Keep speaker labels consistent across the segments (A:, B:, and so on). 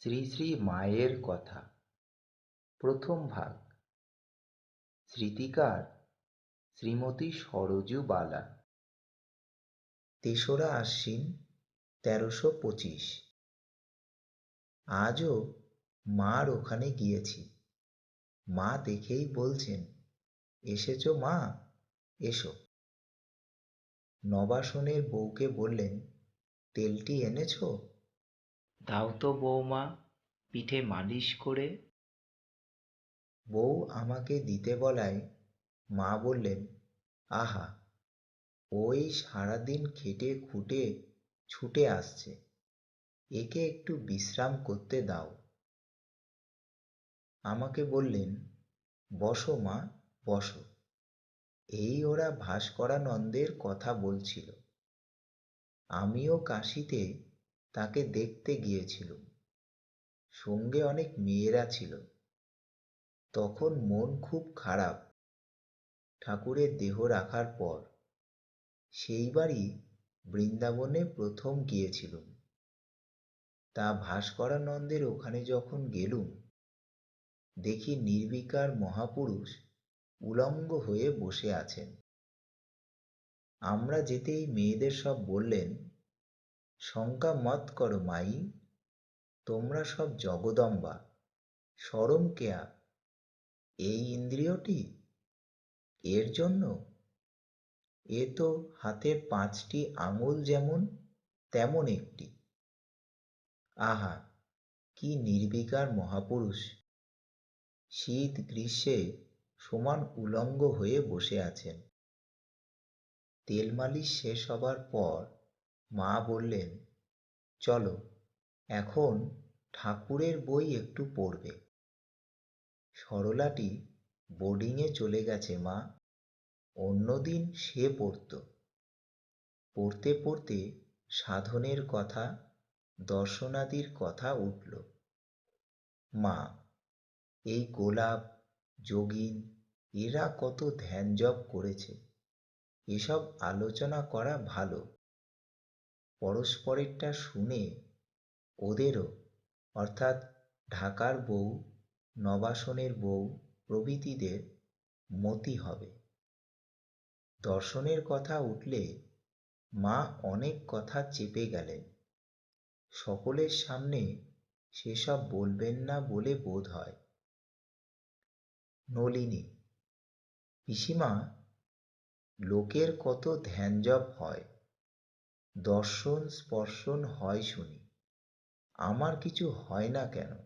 A: শ্রী শ্রী মায়ের কথা। প্রথম ভাগ। স্মৃতিকার শ্রীমতী সরজু বালা তেসরা আশ্বিন, তেরোশো পঁচিশ। আজও মার ওখানে গিয়েছি। মা দেখেই বলছেন, এসেছ মা, এসো। নবাসনের বউকে বললেন, তেলটি এনেছো? দাও তো বৌমা, পিঠে মালিশ করে। বউ আমাকে দিতে বলায়, মা বললেন, আহা, ওই সারাদিন খেটে খুঁটে ছুটে আসছে, একে একটু বিশ্রাম করতে দাও। আমাকে বললেন, বসো মা, বসো। এই ওরা ভাস্করানন্দের কথা বলছিল। আমিও কাশিতে তাকে দেখতে গিয়েছিলুম সঙ্গে অনেক মেয়েরা ছিল। তখন মন খুব খারাপ। ঠাকুরের দেহ রাখার পর সেইবারই বৃন্দাবনে প্রথম গিয়েছিলুম। তা ভাস্করানন্দের ওখানে যখন গেলুম, দেখি নির্বিকার মহাপুরুষ উলঙ্গ হয়ে বসে আছেন। আমরা যেতেই মেয়েদের সব বললেন শঙ্কা মত করো মাই তোমরা সব জগদম্বা সরম কেয়া, এই ইন্দ্রিয়টি? এর জন্য? এ তো হাতের পাঁচটি আঙুল যেমন, তেমন একটি। আহা, কি নির্বিকার মহাপুরুষ! শীত গ্রীষ্মে সমান উলঙ্গ হয়ে বসে আছেন। তেল মালিশ শেষ হবার পর মা বললেন, চলো, এখন ঠাকুরের বই একটু পড়বে। সরলাটি বোর্ডিংয়ে চলে গেছে মা। অন্যদিন সে পড়ত। পড়তে পড়তে সাধনের কথা, দর্শনাদির কথা উঠল। মা, এই গোলাপ, যোগিন, এরা কত ধ্যান জপ করেছে। এসব আলোচনা করা ভালো। পরস্পরেরটা শুনে ওদেরও, অর্থাৎ ঢাকার বউ, নবাসনের বউ, প্রভৃতিদের মতি হবে। দর্শনের কথা উঠলে মা অনেক কথা চেপে গেলেন। সকলের সামনে সেসব বলবেন না বলে বোধ হয়। নলিনী, পিসিমা, লোকের কত ধ্যান জপ হয়। দর্শন স্পর্শন হয় শুনি। আমার কিছু হয় না কেন?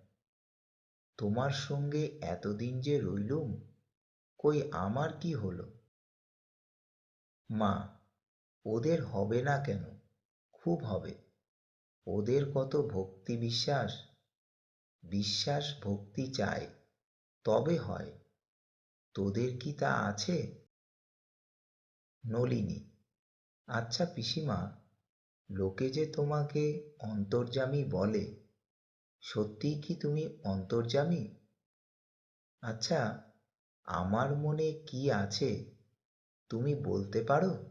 A: তোমার সঙ্গে এতদিন যে রইলুম, কই আমার কি হলো? মা, ওদের হবে না কেন? খুব হবে। ওদের কত ভক্তি বিশ্বাস? বিশ্বাস ভক্তি চায়, তবে হয়। তোদের কি তা আছে? নলিনী আচ্ছা পিসিমা লোকে যে তোমাকে অন্তর্যামী বলে, সত্যিই কি তুমি অন্তর্যামী? আচ্ছা আমার মনে কি আছে, তুমি বলতে পারো?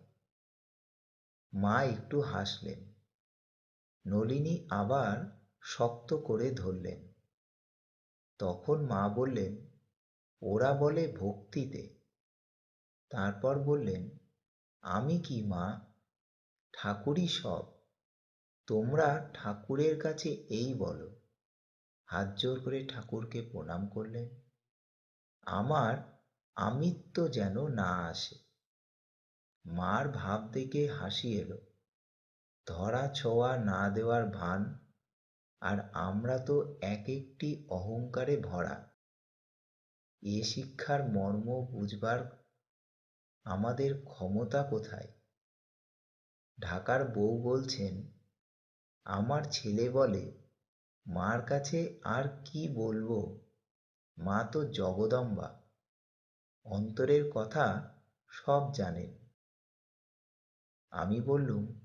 A: মা একটু হাসলেন। নলিনী আবার শক্ত করে ধরলেন। তখন মা বললেন, ওরা বলে ভক্তিতে। তারপর বললেন, আমি কি মা? ঠাকুরই সব। তোমরা ঠাকুরের কাছে এই বলো। হাত জোর করে ঠাকুরকে প্রণাম করলেন। আমার আমিত্ব যেন না আসে। মার ভাব দেখে হাসি এলো। ধরা ছোঁয়া না দেওয়ার ভান, আর আমরা তো এক একটি অহংকারে ভরা। এ শিক্ষার মর্ম বুঝবার আমাদের ক্ষমতা কোথায়? ঢাকার বউ বলছেন আমার ছেলে বলে, মার কাছে আর কি বলব? মা তো জগদম্বা। অন্তরের কথা সব জানেন। আমি বললুম,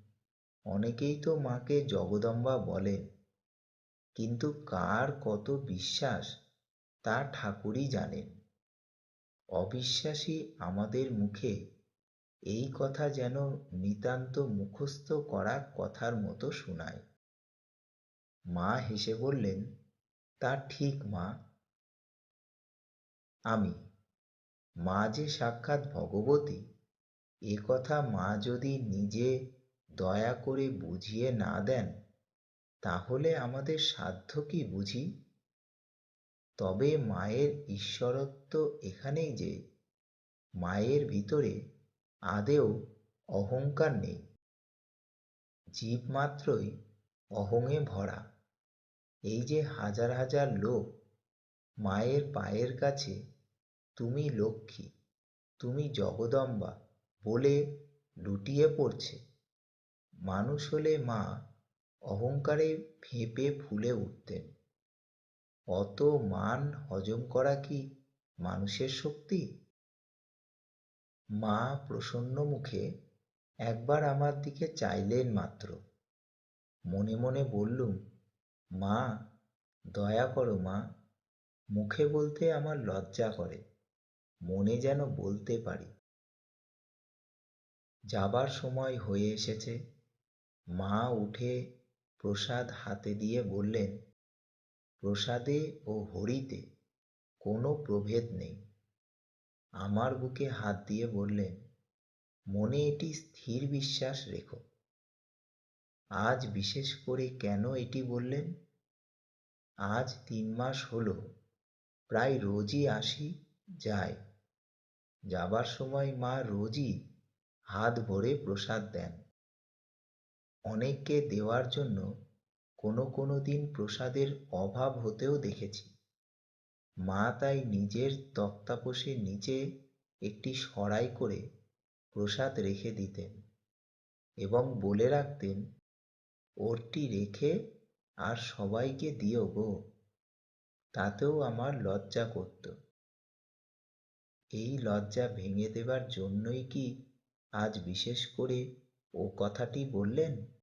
A: অনেকেই তো মাকে জগদম্বা বলেন, কিন্তু কার কত বিশ্বাস তা ঠাকুরই জানেন। অবিশ্বাসী আমাদের মুখে এই কথা যেন নিতান্ত মুখস্থ করা কথার মতো শোনায়। মা হেসে বললেন, তা ঠিক মা। আমি, মা যে সাক্ষাৎ ভগবতী, এ কথা মা যদি নিজে দয়া করে বুঝিয়ে না দেন, তাহলে আমাদের সাধ্য কি বুঝি? তবে মায়ের ঈশ্বরত্ব এখানেই যে, মায়ের ভিতরে আদেও অহংকার নেই। জীব মাত্রই অহংয়ে ভরা। এই যে হাজার হাজার লোক মায়ের পায়ের কাছে, তুমি লক্ষ্মী, তুমি জগদম্বা বলে লুটিয়ে পড়ছে। মানুষ হলে মা অহংকারে ফেঁপে ফুলে উঠতেন। অত মান হজম করা কি মানুষের শক্তি? মা প্রসন্ন মুখে একবার আমার দিকে চাইলেন মাত্র। মনে মনে বললুম, মা, দয়া করো মা। মুখে বলতে আমার লজ্জা করে, মনে যেন বলতে পারি। যাবার সময় হয়ে এসেছে। মা উঠে প্রসাদ হাতে দিয়ে বললেন, প্রসাদে ও হরিতে কোনো প্রভেদ নেই। আমার বুকে হাত দিয়ে বললেন মনে এটি স্থির বিশ্বাস রেখো। আজ বিশেষ করে কেন এটি বললেন? আজ তিন মাস হলো, প্রায় রোজই আসি, যাই। যাবার সময় মা রোজই হাত ভরে প্রসাদ দেন। অনেককে দেওয়ার জন্য কোনো কোনো দিন প্রসাদের অভাব হতেও দেখেছি। মা তাই নিজের তক্তাপোষের নিচে একটি সরাই করে প্রসাদ রেখে দিতেন এবং বলে রাখতেন, ওরটি রেখে আর সবাইকে দিও গো, তাতেও আমার লজ্জা করত। এই লজ্জা ভেঙে দেবার জন্যই কি আজ বিশেষ করে ও কথাটি বললেন?